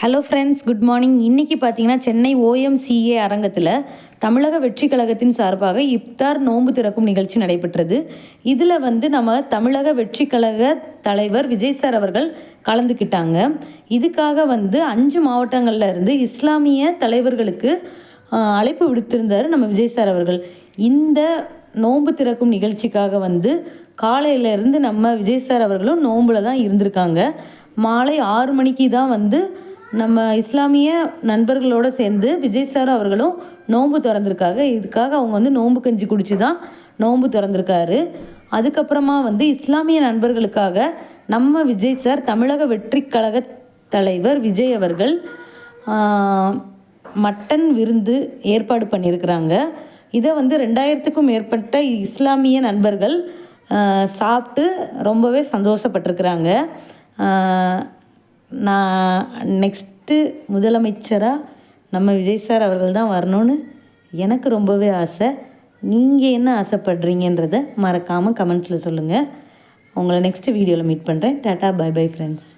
Hello friends good morning இன்றைக்கி பார்த்தீங்கன்னா Chennai OMCA அரங்கத்தில் தமிழக வெற்றி கழகத்தின் சார்பாக இப்தார் நோன்பு திறக்கும் நிகழ்ச்சி நடைபெற்றது. இதில் வந்து நம்ம தமிழக வெற்றி கழக தலைவர் விஜய் சார் அவர்கள் கலந்துக்கிட்டாங்க. இதுக்காக வந்து அஞ்சு மாவட்டங்களில் இருந்து இஸ்லாமிய தலைவர்களுக்கு அழைப்பு விடுத்திருந்தார் நம்ம விஜய் சார் அவர்கள். இந்த நோன்பு திறக்கும் நிகழ்ச்சிக்காக வந்து காலையிலேருந்து நம்ம விஜய் சார் அவர்களும் நோன்புல தான் இருந்திருக்காங்க. மாலை ஆறு மணிக்கு தான் வந்து நம்ம இஸ்லாமிய நண்பர்களோடு சேர்ந்து விஜய் சார் அவர்களும் நோன்பு திறந்திருக்காங்க. இதுக்காக அவங்க வந்து நோன்பு கஞ்சி குடிச்சு தான் நோன்பு திறந்திருக்காரு. அதுக்கப்புறமா வந்து இஸ்லாமிய நண்பர்களுக்காக நம்ம விஜய் சார் தமிழக வெற்றி கழக தலைவர் விஜய் அவர்கள் மட்டன் விருந்து ஏற்பாடு பண்ணியிருக்கிறாங்க. இதை வந்து ரெண்டாயிரத்துக்கும் மேற்பட்ட இஸ்லாமிய நண்பர்கள் சாப்பிட்டு ரொம்பவே சந்தோஷப்பட்டிருக்கிறாங்க. நான் நெக்ஸ்ட்டு முதலமைச்சராக நம்ம விஜய் சார் அவர்கள் தான் வரணும்னு எனக்கு ரொம்பவே ஆசை. நீங்கள் என்ன ஆசைப்பட்றீங்கன்றத மறக்காமல் கமெண்ட்ஸில் சொல்லுங்கள் உங்களை நெக்ஸ்ட் வீடியோவில் மீட் பண்ணுறேன் டாட்டா பை பை ஃப்ரெண்ட்ஸ்